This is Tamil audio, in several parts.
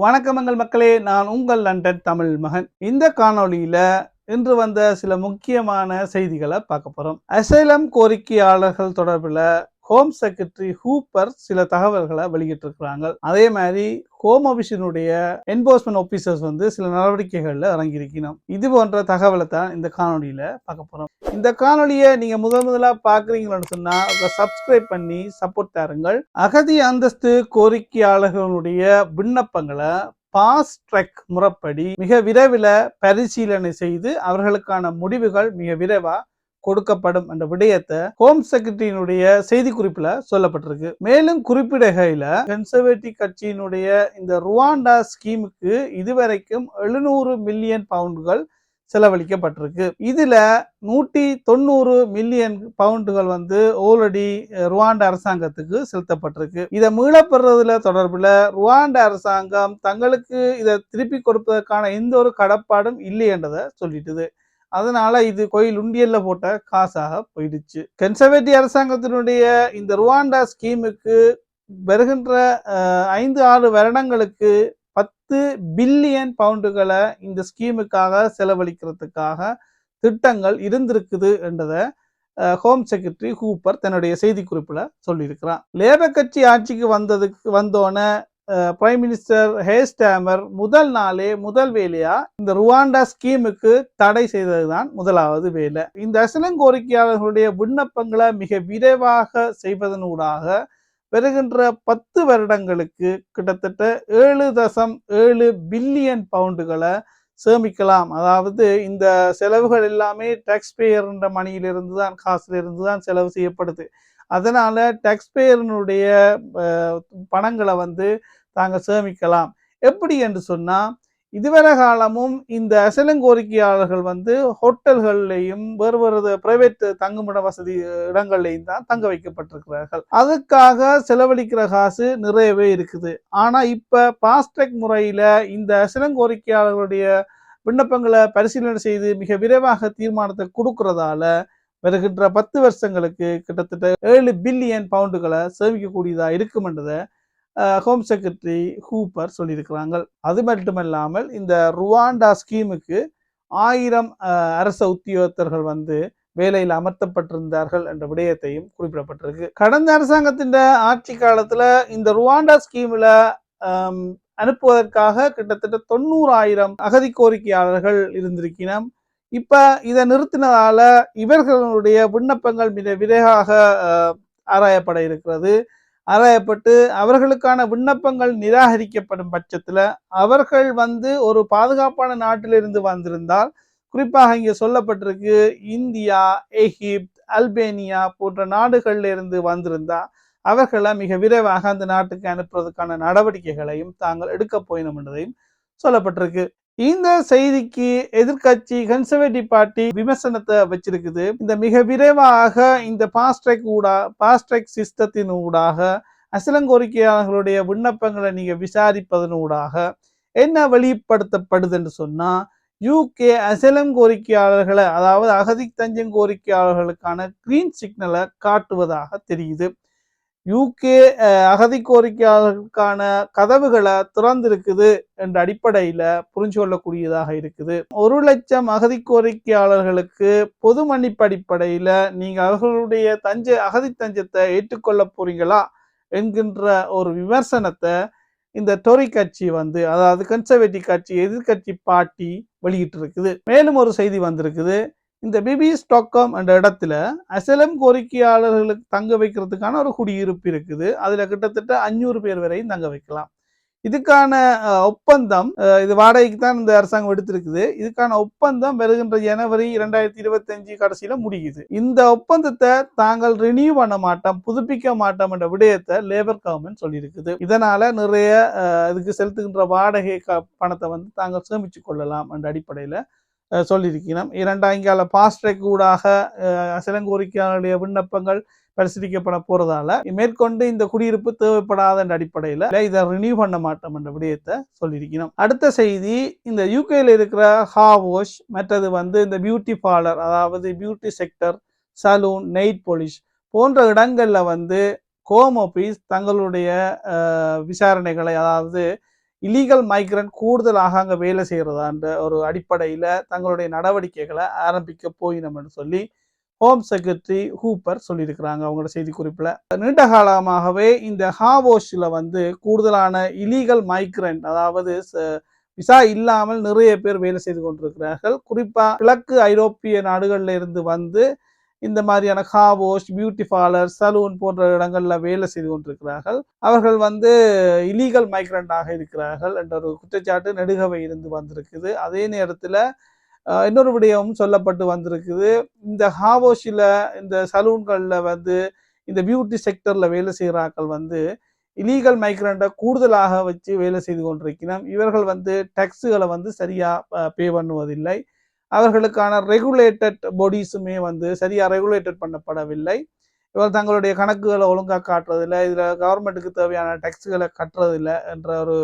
வணக்கமங்கள் மக்களே நான் உங்கள் லண்டன் தமிழ் மகன். இந்த காணொளியில இன்று வந்த சில முக்கியமான செய்திகளை பார்க்க போறோம். அசைலம் கோரிக்கையாளர்கள் தொடர்பில் ஹோம் செக்ரட்டரி ஹூப்பர் சில தகவல்களை வெளியிட்டிருக்கிறாங்க. அதே மாதிரி ஹோம் ஆஃபீஸினுடைய என்போர்ஸ்மெண்ட் ஆஃபீஸர்ஸ் வந்து சில நடவடிக்கைகளில் இறங்கியிருக்கணும். இது போன்ற தகவலை தான் இந்த காணொலியில் பார்க்க போகிறோம் இந்த காணொலியை நீங்கள் முதல் முதலாக பாக்குறீங்கன்னு சொன்னால் சப்ஸ்கிரைப் பண்ணி சப்போர்ட் தாருங்கள். அகதி அந்தஸ்து கோரிக்கையாளர்களுடைய விண்ணப்பங்களை பாஸ்ட் ட்ராக் முறைப்படி மிக விரைவில் பரிசீலனை செய்து அவர்களுக்கான முடிவுகள் மிக விரைவாக கொடுக்கப்படும் என்ற விடயத்தை ஹோம் செக்ரட்டரியினுடைய செய்தி குறிப்பில் சொல்லப்பட்டிருக்கு. மேலும் குறிப்பிடுகையில் கன்சர்வேட்டிவ் கட்சியினுடைய இந்த ருவாண்டா ஸ்கீமுக்கு இதுவரைக்கும் எழுநூறு மில்லியன் பவுண்டுகள் செலவழிக்கப்பட்டிருக்கு. இதுல நூற்றி தொண்ணூறு மில்லியன் பவுண்டுகள் வந்து ஆல்ரெடி ருவாண்டா அரசாங்கத்துக்கு செலுத்தப்பட்டிருக்கு. இதை மீளப்படுறதுல தொடர்பில் ருவாண்டா அரசாங்கம் தங்களுக்கு இதை திருப்பி கொடுப்பதற்கான எந்த ஒரு கடப்பாடும் இல்லை என்றதை சொல்லிட்டுது. அதனால இது கோயில் உண்டியல்ல போட்ட காசாக போயிடுச்சு. கன்சர்வேட்டிவ் அரசாங்கத்தினுடைய இந்த ருவாண்டா ஸ்கீமுக்கு வருகின்ற ஐந்து ஆறு வருடங்களுக்கு பத்து பில்லியன் பவுண்டுகளை இந்த ஸ்கீமுக்காக செலவழிக்கிறதுக்காக திட்டங்கள் இருந்திருக்குது என்றதை ஹோம் செக்ரட்டரி ஹூப்பர் தன்னுடைய செய்திக்குறிப்பில் சொல்லியிருக்கிறார். லேபர் கட்சி ஆட்சிக்கு வந்ததுக்கு வந்தோன்னே பிரைம் மினிஸ்டர் ஹேஸ்டாமர் முதல் நாளே முதல் வேலையா இந்த ருவாண்டா ஸ்கீமுக்கு தடை செய்ததுதான் முதலாவது வேலை. இந்த அசலம் கோரிக்கையாளர்களுடைய விண்ணப்பங்களை மிக விரைவாக செய்வதனூடாக வருகின்ற பத்து வருடங்களுக்கு கிட்டத்தட்ட ஏழு தசம் ஏழு பில்லியன் பவுண்டுகளை சேமிக்கலாம். அதாவது இந்த செலவுகள் எல்லாமே டாக்ஸ் பேயர்ன்ற மணியிலிருந்து தான் காசுல இருந்து தான் செலவு செய்யப்படுது. அதனால் டேக்ஸ்பேயர்னுடைய பணங்களை வந்து தாங்கள் சேமிக்கலாம். எப்படி என்று சொன்னால் இதுவரை காலமும் இந்த அசலங்கோரிக்கையாளர்கள் வந்து ஹோட்டல்கள்லையும் வேறு வேறு பிரைவேட் தங்குமிட வசதி இடங்கள்லையும் தான் தங்க வைக்கப்பட்டிருக்கிறார்கள். அதுக்காக செலவழிக்கிற காசு நிறையவே இருக்குது. ஆனால் இப்போ பாஸ்ட்ராக் முறையில் இந்த அசலங்கோரிக்கையாளர்களுடைய விண்ணப்பங்களை பரிசீலனை செய்து மிக விரைவாக தீர்மானத்தை கொடுக்கறதால வருகின்ற பத்து வருஷங்களுக்கு கிட்டத்தட்ட ஏழு பில்லியன் பவுண்டுகளை சேமிக்கக்கூடியதாக இருக்குமென்றதை ஹோம் செக்ரட்டரி ஹூப்பர் சொல்லியிருக்கிறாங்க. அது மட்டுமல்லாமல் இந்த ருவாண்டா ஸ்கீமுக்கு ஆயிரம் அரச உத்தியோகத்தர்கள் வந்து வேலையில் அமர்த்தப்பட்டிருந்தார்கள் என்ற விடயத்தையும் குறிப்பிடப்பட்டிருக்கு. கடந்த அரசாங்கத்தின் ஆட்சி காலத்துல இந்த ருவாண்டா ஸ்கீமில் அனுப்புவதற்காக கிட்டத்தட்ட தொண்ணூறாயிரம் அகதி கோரிக்கையாளர்கள் இருந்திருக்கிறோம் இப்ப இதை நிறுத்தினதால இவர்களுடைய விண்ணப்பங்கள் மிக விரைவாக ஆராயப்பட இருக்கிறது. ஆராயப்பட்டு அவர்களுக்கான விண்ணப்பங்கள் நிராகரிக்கப்படும் பட்சத்துல அவர்கள் வந்து ஒரு பாதுகாப்பான நாட்டிலிருந்து வந்திருந்தால் குறிப்பாக இங்கே சொல்லப்பட்டிருக்கு இந்தியா எகிப்த் அல்பேனியா போன்ற நாடுகள்ல இருந்து வந்திருந்தா அவர்களை மிக விரைவாக அந்த நாட்டுக்கு அனுப்புறதுக்கான நடவடிக்கைகளையும் தாங்கள் எடுக்க போயினோம் என்பதையும் சொல்லப்பட்டிருக்கு. இந்த செய்திக்கு எதிர்க்கட்சி கன்சர்வேட்டிவ் பார்ட்டி விமர்சனத்தை வச்சிருக்குது. இந்த மிக விரைவாக இந்த பாஸ்ட்ராக் ஊடா பாஸ்ட்ராக் சிஸ்டத்தின் ஊடாக அசலங்கோரிக்கையாளர்களுடைய விண்ணப்பங்களை நீங்க விசாரிப்பதன் ஊடாக என்ன வெளிப்படுத்தப்படுது என்று சொன்னா யூகே அசலம் கோரிக்கையாளர்களை அதாவது அகதி தஞ்சம் கோரிக்கையாளர்களுக்கான கிரீன் சிக்னலை காட்டுவதாக தெரியுது. யூகே அகதி கோரிக்கையாளர்களுக்கான கதவுகளை திறந்திருக்குது என்ற அடிப்படையில புரிஞ்சு கொள்ளக்கூடியதாக இருக்குது. ஒரு லட்சம் அகதி கோரிக்கையாளர்களுக்கு பொது மன்னிப்பு அடிப்படையில நீங்க அவர்களுடைய தஞ்ச அகதி தஞ்சத்தை ஏற்றுக்கொள்ள போறீங்களா என்கின்ற ஒரு விமர்சனத்தை இந்த டோரி கட்சி வந்து அதாவது கன்சர்வேட்டிவ் கட்சி எதிர்கட்சி பார்ட்டி வெளியிட்டு இருக்குது மேலும் ஒரு செய்தி வந்திருக்குது. இந்த பிபி ஸ்டாக்கம் என்ற இடத்துல அசலம் கோரிக்கையாளர்களுக்கு தங்க வைக்கிறதுக்கான ஒரு குடியிருப்பு இருக்குது. அதில் கிட்டத்தட்ட அஞ்சூறு பேர் வரையும் தங்க வைக்கலாம். இதுக்கான ஒப்பந்தம் இது வாடகைக்கு தான் இந்த அரசாங்கம் எடுத்திருக்குது. இதுக்கான ஒப்பந்தம் வருகின்ற ஜனவரி இரண்டாயிரத்தி இருபத்தஞ்சு கடைசியில் முடியுது. இந்த ஒப்பந்தத்தை தாங்கள் ரினியூ பண்ண மாட்டோம் புதுப்பிக்க மாட்டோம் என்ற விடயத்தை லேபர் கவர்மெண்ட் சொல்லியிருக்குது. இதனால நிறைய இதுக்கு செலுத்துகின்ற வாடகை க- பணத்தை வந்து தாங்கள் சேமிச்சு கொள்ளலாம் என்ற அடிப்படையில் அஹ், சொல்லியிருக்கிறோம் இரண்டாயிரங்கால ஃபாஸ்ட்ரேக் ஊடாக சிலங்கோரிக்கையாளருடைய விண்ணப்பங்கள் பரிசீலிக்கப்பட போறதால மேற்கொண்டு இந்த குடியிருப்பு தேவைப்படாத என்ற அடிப்படையில இதை ரினியூ பண்ண மாட்டோம் என்ற விடயத்தை சொல்லியிருக்கிறோம் அடுத்த செய்தி இந்த யூகேல இருக்கிற ஹாவோஷ் மற்றது வந்து இந்த பியூட்டி பார்லர் அதாவது beauty sector salon nail polish போன்ற இடங்களில் வந்து ஹோம் ஆஃபீஸ் தங்களுடைய விசாரணைகளை அதாவது இலீகல் மைக்ரண்ட் கூடுதலாக அங்கே வேலை செய்கிறதான்ற ஒரு அடிப்படையில் தங்களுடைய நடவடிக்கைகளை ஆரம்பிக்க போயினோம்னு சொல்லி ஹோம் செக்ரட்டரி ஹூப்பர் சொல்லியிருக்கிறாங்க அவங்களோட செய்திக்குறிப்பில். நீண்ட காலமாகவே இந்த ஹாவோஷில் வந்து கூடுதலான இலீகல் மைக்ரண்ட் அதாவது ச- விசா இல்லாமல் நிறைய பேர் வேலை செய்து கொண்டிருக்கிறார்கள். குறிப்பாக கிழக்கு ஐரோப்பிய நாடுகளில் இருந்து வந்து இந்த மாதிரியான ஹாவோஸ் பியூட்டி பார்லர் சலூன் போன்ற இடங்களில் வேலை செய்து கொண்டிருக்கிறார்கள். அவர்கள் வந்து இலீகல் மைக்ரண்டாக இருக்கிறார்கள் என்ற ஒரு குற்றச்சாட்டு நெடுகவை இருந்து வந்திருக்குது. அதே நேரத்தில் இன்னொரு விடயமும் சொல்லப்பட்டு வந்திருக்குது. இந்த ஹாவோஷில் இந்த சலூன்களில் வந்து இந்த பியூட்டி செக்டரில் வேலை செய்கிறார்கள் வந்து இலீகல் மைக்ரண்ட்டை கூடுதலாக வச்சு வேலை செய்து கொண்டிருக்கிறோம் இவர்கள் வந்து டேக்ஸுகளை வந்து சரியாக பே பண்ணுவதில்லை. அவர்களுக்கான ரெகுலேட்டட் பாடிஸுமே வந்து சரியாக ரெகுலேட்டட் பண்ணப்படவில்லை. இவர் தங்களுடைய கணக்குகளை ஒழுங்காக காட்டுறதில்லை. இதில் கவர்மெண்ட்டுக்கு தேவையான டேக்ஸுகளை கட்டுறதில்லை என்ற ஒரு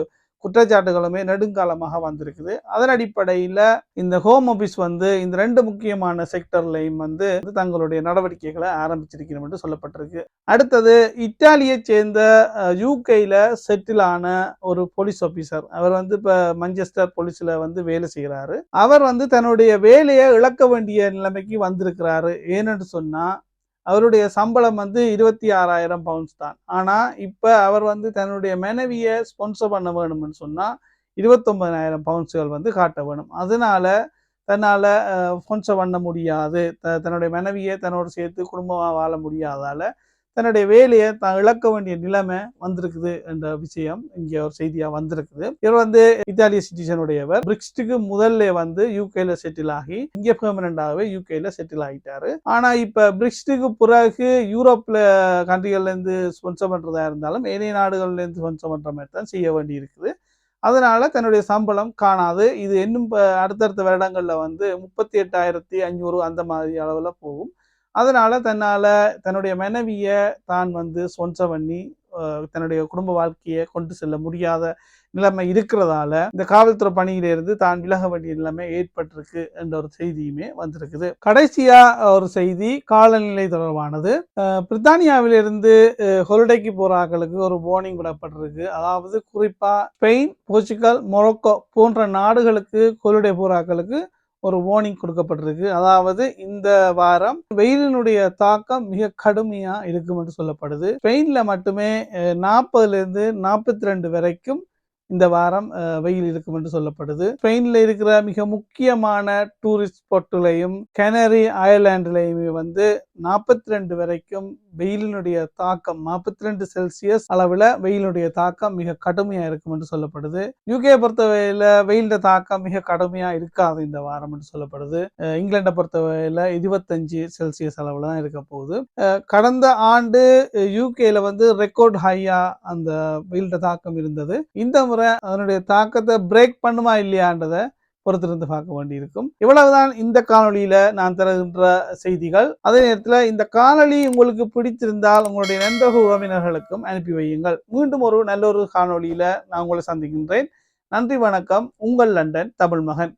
குற்றச்சாட்டுகளுமே நெடுங்காலமாக வந்திருக்குது. அதன் அடிப்படையில் இந்த ஹோம் ஆஃபீஸ் வந்து இந்த ரெண்டு முக்கியமான செக்டர்லையும் வந்து தங்களுடைய நடவடிக்கைகளை ஆரம்பிச்சிருக்கணும் என்று சொல்லப்பட்டிருக்கு. அடுத்தது இத்தாலியை சேர்ந்த யூகேயில் செட்டில் ஆன ஒரு போலீஸ் ஆஃபீஸர் அவர் வந்து இப்போ மஞ்செஸ்டர் போலீஸில் வந்து வேலை செய்கிறாரு அவர் வந்து தன்னுடைய வேலையை இழக்க வேண்டிய நிலைமைக்கு வந்திருக்கிறாரு. ஏனென்று சொன்னால் அவருடைய சம்பளம் வந்து இருபத்தி ஆறாயிரம் பவுண்ட்ஸ் தான். ஆனால் இப்போ அவர் வந்து தன்னுடைய மனைவியை ஸ்பான்சர் பண்ண வேணும்னு சொன்னால் இருபத்தொன்பதாயிரம் பவுண்ட்ஸ்கள் வந்து காட்ட வேணும். அதனால தன்னால் ஸ்பான்சர் பண்ண முடியாது. த தன்னுடைய மனைவியை தன்னோடு சேர்த்து குடும்பமாக வாழ முடியாதால தன்னுடைய வேலையை தான் இழக்க வேண்டிய நிலைமை வந்திருக்குது என்ற விஷயம் இங்கே ஒரு செய்தியாக வந்திருக்குது. இவர் வந்து இத்தாலிய சிட்டிசனுடையவர் பிரிக்ஸ்டுக்கு முதல்ல வந்து யூகேல செட்டில் ஆகி இங்கே பெர்மனண்டாகவே யூகேல செட்டில் ஆகிட்டாரு ஆனால் இப்போ பிரிக்ஸ்டுக்கு பிறகு யூரோப்பில் கண்ட்ரிகள்லேருந்து ஸ்பான்சர் பண்ணுறதா இருந்தாலும் ஏனைய நாடுகள்லேருந்து ஸ்பான்சர் பண்ணுற மாதிரி தான் செய்ய வேண்டி இருக்குது அதனால தன்னுடைய சம்பளம் காணாது. இது இன்னும் அடுத்தடுத்த வருடங்களில் வந்து முப்பத்தி எட்டாயிரத்தி ஐநூறு அந்த மாதிரி அளவில் போகும். அதனால தன்னால் தன்னுடைய மனைவியை தான் வந்து ஸ்பான்சர் பண்ணி தன்னுடைய குடும்ப வாழ்க்கையை கொண்டு செல்ல முடியாத நிலைமை இருக்கிறதால இந்த காவல்துறை பணியிலிருந்து தான் விலக வேண்டிய நிலைமை ஏற்பட்டிருக்கு என்ற ஒரு செய்தியுமே வந்திருக்குது. கடைசியா ஒரு செய்தி காலநிலை தொடர்பானது. பிரித்தானியாவிலிருந்து ஹொலிடேக்கு போறாங்களுக்கு ஒரு வார்னிங் விடப்பட்டிருக்கு. அதாவது குறிப்பா ஸ்பெயின் போர்ச்சுகல் மொரோக்கோ போன்ற நாடுகளுக்கு ஹொலிடே போறாக்களுக்கு ஒரு வார்னிங் கொடுக்கப்பட்டிருக்கு. அதாவது இந்த வாரம் வெயிலினுடைய தாக்கம் மிக கடுமையா இருக்கும் என்று சொல்லப்படுது. ஸ்பெயின்ல மட்டுமே நாற்பதுல இருந்து நாற்பத்தி ரெண்டு வரைக்கும் இந்த வாரம் வெயில் இருக்கும் என்று சொல்லப்படுது. ஸ்பெயினில் இருக்கிற மிக முக்கியமான டூரிஸ்ட் ஸ்பாட்டுலையும் கெனரி ஐலாண்டுலையுமே வந்து நாற்பத்தி ரெண்டு வரைக்கும் வெயிலினுடைய தாக்கம் நாற்பத்தி ரெண்டு செல்சியஸ் அளவில் வெயிலுடைய தாக்கம் மிக கடுமையாக இருக்கும் என்று சொல்லப்படுது. யூகே பொறுத்தவரையில் வெயிலோட தாக்கம் மிக கடுமையாக இருக்காது இந்த வாரம் என்று சொல்லப்படுது. இங்கிலாண்டை பொறுத்தவரையில் இருபத்தஞ்சு செல்சியஸ் அளவில் தான் இருக்க போகுது. கடந்த ஆண்டு யூகேல வந்து ரெக்கார்ட் ஹையாக அந்த வெயிலோட தாக்கம் இருந்தது. இந்த முறை அதனுடைய தாக்கத்தை பிரேக் பண்ணுமா இல்லையான்றதை பொறுத்திருந்து பார்க்க வேண்டியிருக்கும். இவ்வளவுதான் இந்த காணொளியில நான் தருகின்ற செய்திகள். அதே நேரத்தில் இந்த காணொளி உங்களுக்கு பிடித்திருந்தால் உங்களுடைய நண்பக உறவினர்களுக்கும் அனுப்பி வையுங்கள். மீண்டும் ஒரு நல்ல ஒரு காணொளியில நான் உங்களை சந்திக்கின்றேன். நன்றி வணக்கம். உங்கள் லண்டன் தமிழ் மகன்.